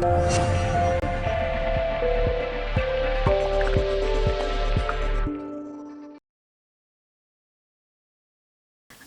Thank you.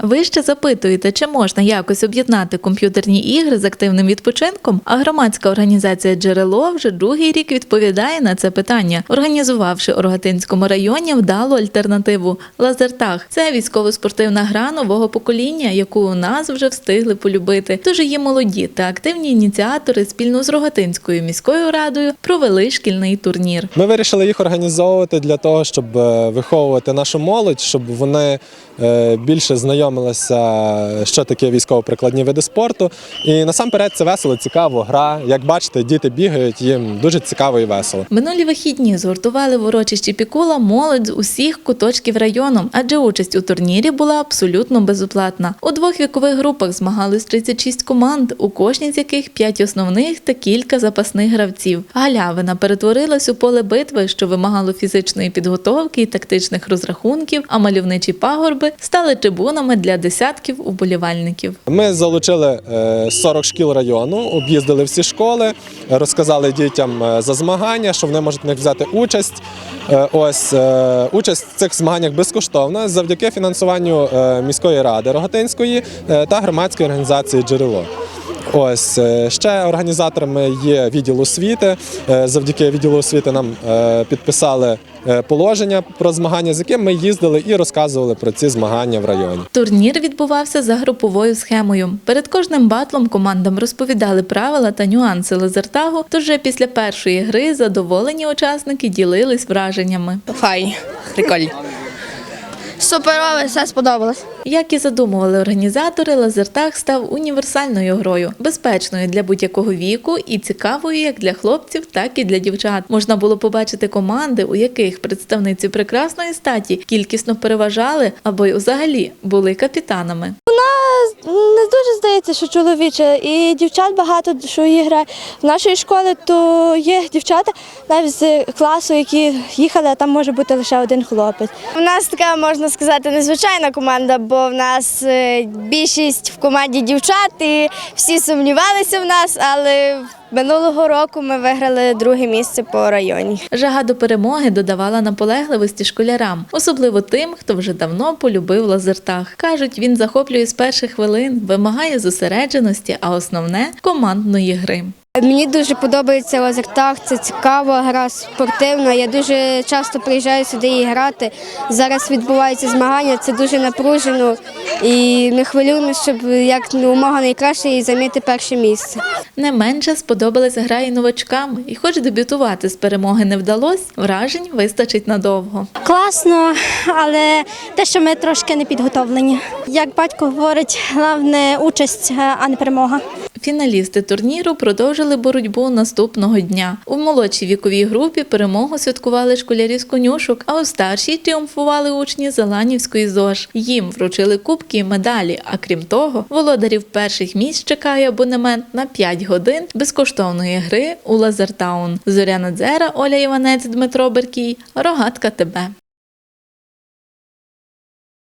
Ви ще запитуєте, чи можна якось об'єднати комп'ютерні ігри з активним відпочинком? А громадська організація Джерело вже другий рік відповідає на це питання, організувавши у Рогатинському районі вдалу альтернативу лазертаг. Це військово-спортивна гра нового покоління, яку у нас вже встигли полюбити. Тож її молоді та активні ініціатори спільно з Рогатинською міською радою провели шкільний турнір. Ми вирішили їх організовувати для того, щоб е, виховувати нашу молодь, щоб вони е, більше знайомилися, що таке військово-прикладні види спорту. І насамперед це весело, цікаво, гра. Як бачите, діти бігають, їм дуже цікаво і весело. Минулі вихідні згуртували в урочищі Пікула молодь з усіх куточків району, адже участь у турнірі була абсолютно безоплатна. У двох вікових групах змагались 36 команд, у кожній з яких 5 основних та кілька запасних гравців. Галявина перетворилась у поле битви, що вимагало фізичної підготовки і тактичних розрахунків, а мальовничі пагорби стали трибунами для десятків уболівальників. Ми залучили е, 40 шкіл району, об'їздили всі школи, розказали дітям е, за змагання, що вони можуть в них взяти участь. Е, Ось е, участь в цих змаганнях безкоштовна завдяки фінансуванню е, міської ради Рогатинської е, та громадської організації Джерело. Ось е, ще організаторами є відділ освіти. Е, Завдяки відділу освіти нам е, підписали положення про змагання, з яким ми їздили і розказували про ці змагання в районі. Турнір відбувався за груповою схемою. Перед кожним батлом командам розповідали правила та нюанси лазертагу. Тож вже після першої гри задоволені учасники ділились враженнями. Файні, прикольні. Суперове, все сподобалось. Як і задумували організатори, лазертаг став універсальною грою, безпечною для будь-якого віку і цікавою як для хлопців, так і для дівчат. Можна було побачити команди, у яких представниці прекрасної статі кількісно переважали або й взагалі були капітанами. Не дуже здається, що чоловіче. І дівчат багато, що її грає. В нашої школи то є дівчата навіть з класу, які їхали, а там може бути лише один хлопець. У нас така, можна сказати, незвичайна команда, бо в нас е, більшість в команді дівчат і всі сумнівалися в нас, але минулого року ми виграли друге місце по районі. Жага до перемоги додавала наполегливості школярам, особливо тим, хто вже давно полюбив лазертаг. Кажуть, він захоплює з перших хвилин, вимагає зосередженості, а основне командної гри. Мені дуже подобається лазертаг, це цікава гра спортивна. Я дуже часто приїжджаю сюди і грати. Зараз відбуваються змагання, це дуже напружено і ми хвилюємося, щоб як умога найкраще і зайняти перше місце. Не менше сподобалась гра і новачкам, і хоч дебютувати з перемоги не вдалося, вражень вистачить надовго. Класно, але те, що ми трошки не підготовлені. Як батько говорить, головне участь, а не перемога. Фіналісти турніру продовжили боротьбу наступного дня. У молодшій віковій групі перемогу святкували школярі з конюшок, а у старшій тріумфували учні Заланівської ЗОЖ. Їм вручили кубки і медалі. А крім того, володарів перших місць чекає абонемент на 5 годин безкоштовної гри у Лазертаун. Зоряна Дзера, Оля Іванець, Дмитро Беркій, Рогатка ТБ.